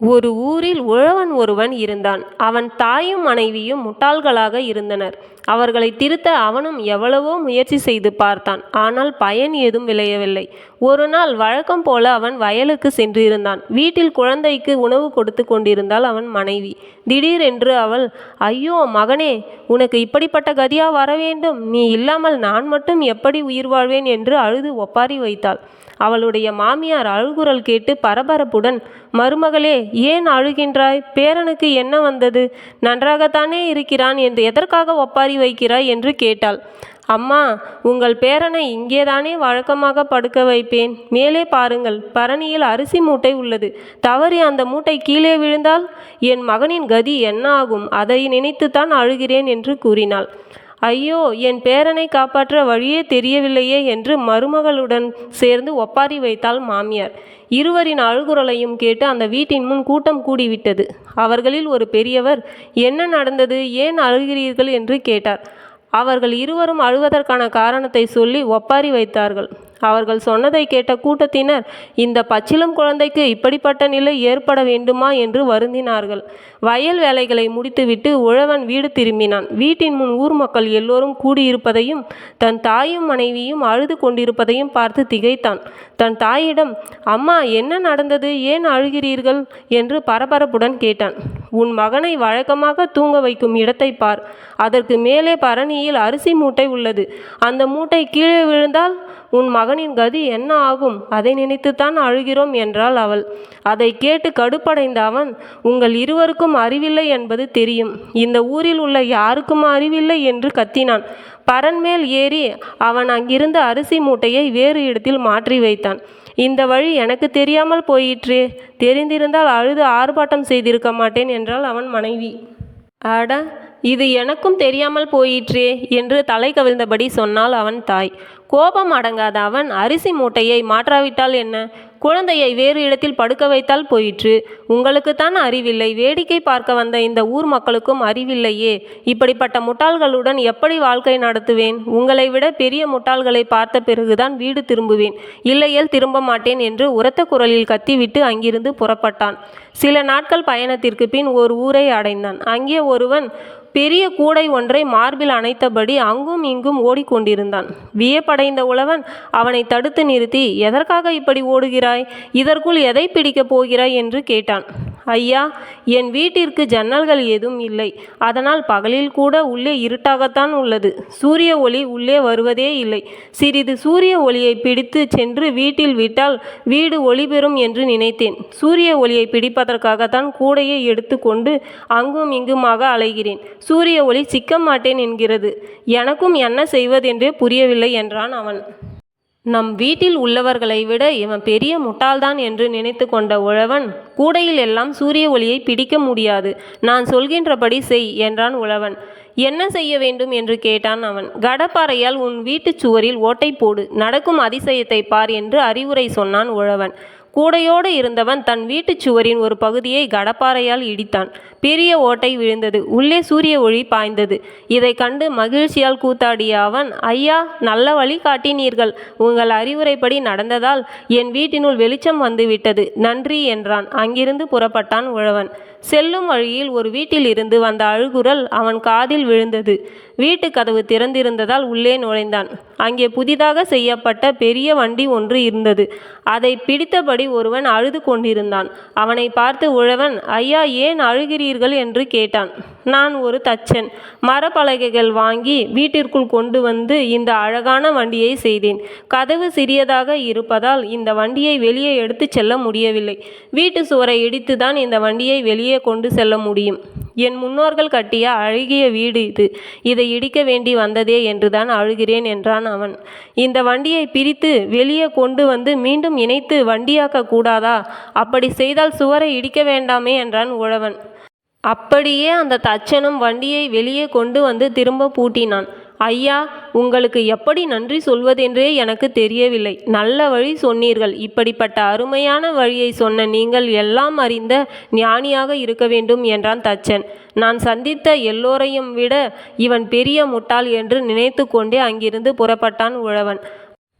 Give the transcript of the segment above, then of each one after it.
ஒரு ஊரில் உழவன் ஒருவன் இருந்தான். அவன் தாயும் மனைவியும் முட்டாள்களாக இருந்தனர். அவர்களை திருத்த அவனும் எவ்வளவோ முயற்சி செய்து பார்த்தான். ஆனால் பயன் ஏதும் விளையவில்லை. ஒரு நாள் வழக்கம் போல அவன் வயலுக்கு சென்றிருந்தான். வீட்டில் குழந்தைக்கு உணவு கொடுத்து கொண்டிருந்தாள் அவன் மனைவி. திடீரென்று அவள் ஐயோ மகனே உனக்கு இப்படிப்பட்ட கதியா வரவேண்டும்? நீ இல்லாமல் நான் மட்டும் எப்படி உயிர் வாழ்வேன்? என்று அழுது ஒப்பாரி வைத்தாள். அவளுடைய மாமியார் அழுகுரல் கேட்டு பரபரப்புடன் மருமகளே ஏன் அழுகின்றாய்? பேரனுக்கு என்ன வந்தது? நன்றாகத்தானே இருக்கிறான் என்று எதற்காக ஒப்பாரி வைக்கிறாய்? என்று கேட்டாள். அம்மா உங்கள் பேரனை இங்கேதானே வழக்கமாக படுக்க வைப்பேன். மேலே பாருங்கள் பரணியில் அரிசி மூட்டை உள்ளது. தவறி அந்த மூட்டை கீழே விழுந்தால்? என் மகனின் கதி என்ன ஆகும்? அதை நினைத்துத்தான் அழுகிறேன் என்று கூறினாள். ஐயோ என் பேரனை காப்பாற்ற வழியே தெரியவில்லையே என்று மருமகளுடன் சேர்ந்து ஒப்பாரி வைத்தாள் மாமியார். இருவரின் அழுகுரலையும் கேட்டு அந்த வீட்டின் முன் கூட்டம் கூடிவிட்டது. அவர்களில் ஒரு பெரியவர் என்ன நடந்தது? ஏன் அழுகிறீர்கள்? என்று கேட்டார். அவர்கள் இருவரும் அழுவதற்கான காரணத்தை சொல்லி ஒப்பாரி வைத்தார்கள். அவர்கள் சொன்னதைக் கேட்ட கூட்டத்தினர் இந்த பச்சிலம் குழந்தைக்கு இப்படிப்பட்ட நிலை ஏற்பட வேண்டுமா? என்று வருந்தினார்கள். வயல் வேலைகளை முடித்துவிட்டு உழவன் வீடு திரும்பினான். வீட்டின் முன் ஊர் மக்கள் எல்லோரும் கூடியிருப்பதையும் தன் தாயும் மனைவியும் அழுது கொண்டிருப்பதையும் பார்த்து திகைத்தான். தன் தாயிடம் அம்மா என்ன நடந்தது? ஏன் அழுகிறீர்கள்? என்று பரபரப்புடன் கேட்டான். உன் மகனை வழக்கமாக தூங்க வைக்கும் இடத்தைப் பார். அதற்கு மேலே பரணியில் அரிசி மூட்டை உள்ளது. அந்த மூட்டை கீழே விழுந்தால்? உன் மகனின் கதி என்ன ஆகும்? அதை நினைத்துத்தான் அழுகிறோம் என்றாள் அவள். அதை கேட்டு கடுப்படைந்த அவன் உங்கள் இருவருக்கும் அறிவில்லை என்பது தெரியும். இந்த ஊரில் உள்ள யாருக்கும் அறிவில்லை? என்று கத்தினான். பரன்மேல் ஏறி அவன் அங்கிருந்த அரிசி மூட்டையை வேறு இடத்தில் மாற்றி வைத்தான். இந்த வழி எனக்கு தெரியாமல் போயிற்றே. தெரிந்திருந்தால் அழுது ஆர்ப்பாட்டம் செய்திருக்க மாட்டேன் என்றாள் அவன் மனைவி. அட இது எனக்கும் தெரியாமல் போயிற்றே என்று தலை கவிழ்ந்தபடி சொன்னாள் அவன் தாய். கோபம் அடங்காத அவன் அரிசி மூட்டையை மாற்றாவிட்டால் என்ன? குழந்தையை வேறு இடத்தில் படுக்க வைத்தால் போயிற்று. உங்களுக்குத்தான் அறிவில்லை. வேடிக்கை பார்க்க வந்த இந்த ஊர் மக்களுக்கும் அறிவில்லையே. இப்படிப்பட்ட முட்டாள்களுடன் எப்படி வாழ்க்கை நடத்துவேன்? உங்களை விட பெரிய முட்டாள்களை பார்த்த பிறகுதான் வீடு திரும்புவேன். இல்லையேல் திரும்ப மாட்டேன் என்று உரத்த குரலில் கத்திவிட்டு அங்கிருந்து புறப்பட்டான். சில நாட்கள் பயணத்திற்கு பின் ஒரு ஊரை அடைந்தான். அங்கே ஒருவன் பெரிய கூடை ஒன்றை மார்பில் அணைத்தபடி அங்கும் இங்கும் ஓடிக்கொண்டிருந்தான் வியப்படைந்த உழவன் அவனை தடுத்து நிறுத்தி எதற்காக இப்படி ஓடுகிறாய்? இதற்குள் எதைப் பிடிக்கப் போகிறாய்? என்று கேட்டான். ஐயா என் வீட்டிற்கு ஜன்னல்கள் ஏதும் இல்லை. அதனால் பகலில் கூட உள்ளே இருட்டாகத்தான் உள்ளது. சூரிய ஒளி உள்ளே வருவதே இல்லை. சிறிது சூரிய ஒளியைப் பிடித்து சென்று வீட்டில் விட்டால் வீடு ஒளி பெறும் என்று நினைத்தேன். சூரிய ஒளியை பிடிப்பதற்காகத்தான் கூடையை எடுத்துக்கொண்டு அங்கும் இங்குமாக அலைகிறேன். சூரிய ஒளி சிக்க மாட்டேன் என்கிறது. எனக்கும் என்ன செய்வதென்றே புரியவில்லை என்றான் அவன். நம் வீட்டில் உள்ளவர்களை விட இவன் பெரிய முட்டாள்தான் என்று நினைத்து கொண்ட உழவன் கூடையில் எல்லாம் சூரிய ஒளியை பிடிக்க முடியாது. நான் சொல்கின்றபடி செய் என்றான் உழவன். என்ன செய்ய வேண்டும்? என்று கேட்டான் அவன். கடப்பாறையால் உன் வீட்டுச் சுவரில் ஓட்டை போடு. நடக்கும் அதிசயத்தை பார் என்று அறிவுரை சொன்னான் உழவன். கூடையோடு இருந்தவன் தன் வீட்டுச் சுவரின் ஒரு பகுதியை கடப்பாரையால் இடித்தான். பெரிய ஓட்டை விழுந்தது. உள்ளே சூரிய ஒளி பாய்ந்தது. இதை கண்டு மகிழ்ச்சியால் கூத்தாடிய அவன் ஐயா நல்ல வழி காட்டினீர்கள். உங்கள் அறிவுரைப்படி நடந்ததால் என் வீட்டினுள் வெளிச்சம் வந்துவிட்டது. நன்றி என்றான். அங்கிருந்து புறப்பட்டான் உழவன். செல்லும் வழியில் ஒரு வீட்டில் இருந்து வந்த அழுகுரல் அவன் காதில் விழுந்தது. வீட்டு கதவு திறந்திருந்ததால் உள்ளே நுழைந்தான். அங்கே புதிதாக செய்யப்பட்ட பெரிய வண்டி ஒன்று இருந்தது. அதை பிடித்தபடி ஒருவன் அழுது கொண்டிருந்தான். அவனை பார்த்து உழவன் ஐயா ஏன் அழுகிறீர்கள்? என்று கேட்டான். நான் ஒரு தச்சன். மரப்பலகைகள் வாங்கி வீட்டிற்குள் கொண்டு வந்து இந்த அழகான வண்டியை செய்தேன். கதவு சிறியதாக இருப்பதால் இந்த வண்டியை வெளியே எடுத்துச் செல்ல முடியவில்லை. வீட்டு சுவரை இடித்துதான் இந்த வண்டியை வெளியே கொண்டு செல்ல முடியும். என் முன்னோர்கள் கட்டிய அழகிய வீடு இது. இதை இடிக்க வேண்டி வந்ததே என்றுதான் அழுகிறேன் என்றான் அவன். இந்த வண்டியை பிரித்து வெளியே கொண்டு வந்து மீண்டும் இணைத்து வண்டியாக்க கூடாதா? அப்படி செய்தால் சுவரை இடிக்க வேண்டாமே என்றான் உழவன். அப்படியே அந்த தச்சனும் வண்டியை வெளியே கொண்டு வந்து திரும்ப பூட்டினான். ஐயா உங்களுக்கு எப்படி நன்றி சொல்வதென்றே எனக்கு தெரியவில்லை. நல்ல வழி சொன்னீர்கள். இப்படிப்பட்ட அருமையான வழியை சொன்ன நீங்கள் எல்லாம் அறிந்த ஞானியாக இருக்க வேண்டும் என்றான் தச்சன். நான் சந்தித்த எல்லோரையும் விட இவன் பெரிய முட்டாள் என்று நினைத்து கொண்டே அங்கிருந்து புறப்பட்டான் உழவன்.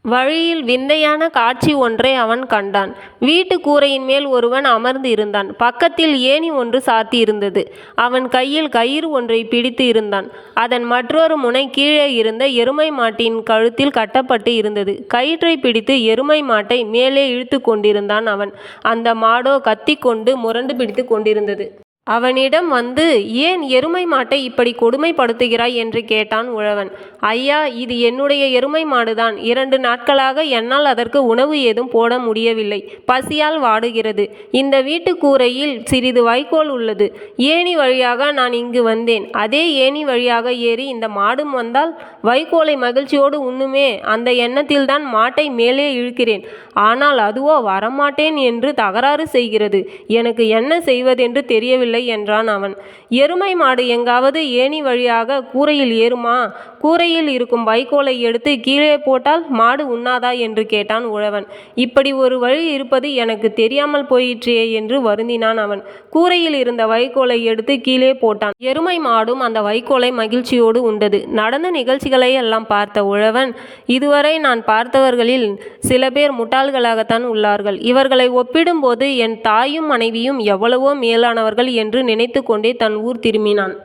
வழியில் விந்தையான காட்சி ஒன்றை அவன் கண்டான். வீட்டு கூரையின் மேல் ஒருவன் அமர்ந்து இருந்தான். பக்கத்தில் ஏணி ஒன்று சாத்தி இருந்தது. அவன் கையில் கயிறு ஒன்றை பிடித்து இருந்தான். அதன் மற்றொரு முனை கீழே இருந்த எருமை மாட்டின் கழுத்தில் கட்டப்பட்டு இருந்தது. கயிற்றை பிடித்து எருமை மாட்டை மேலே இழுத்து கொண்டிருந்தான் அவன். அந்த மாடோ கத்திக்கொண்டு முரண்டு பிடித்து கொண்டிருந்தது. அவனிடம் வந்து ஏன் எருமை மாட்டை இப்படி கொடுமைப்படுத்துகிறாய்? என்று கேட்டான் உழவன். ஐயா இது என்னுடைய எருமை மாடுதான். இரண்டு நாட்களாக என்னால் அதற்கு உணவு ஏதும் போட முடியவில்லை. பசியால் வாடுகிறது. இந்த வீட்டு கூரையில் சிறிது வைக்கோல் உள்ளது. ஏணி வழியாக நான் இங்கு வந்தேன். அதே ஏணி வழியாக ஏறி இந்த மாடும் வந்தால் வைக்கோலை மகிழ்ச்சியோடு உண்ணுமே. அந்த எண்ணத்தில்தான் மாட்டை மேலே இழுக்கிறேன். ஆனால் அதுவோ வரமாட்டேன் என்று தகராறு செய்கிறது. எனக்கு என்ன செய்வதென்று தெரியவில்லை. என்றான் அவன். எருமை மாடு எங்காவது ஏணி வழியாக கூரையில் ஏறுமா? கூரையில் இருக்கும் வைக்கோலை எடுத்து கீழே போட்டால் மாடு உண்ணாதா என்று கேட்டான் உழவன். இப்படி ஒரு வழி இருப்பது எனக்கு தெரியாமல் போயிற்றே என்று வருந்தினான் அவன். கூரையில் இருந்த வைக்கோலை எடுத்து கீழே போட்டான். எருமை மாடும் அந்த வைக்கோலை மகிழ்ச்சியோடு உண்டது. நடந்த நிகழ்ச்சிகளை எல்லாம் பார்த்த உழவன் இதுவரை நான் பார்த்தவர்களில் சில பேர் முட்டாள்களாகத்தான் உள்ளார்கள். இவர்களை ஒப்பிடும்போது என் தாயும் மனைவியும் எவ்வளவோ மேலானவர்கள் என்று நினைத்து கொண்டே தன் ஊர் திரும்பினான்.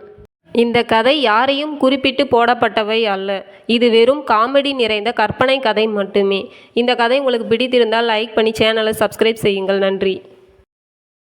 இந்த கதை யாரையும் குறிப்பிட்டு போடப்பட்டவை அல்ல. இது வெறும் காமெடி நிறைந்த கற்பனை கதை மட்டுமே. இந்த கதை உங்களுக்கு பிடித்திருந்தால் லைக் பண்ணி சேனலை சப்ஸ்கிரைப் செய்யுங்கள். நன்றி.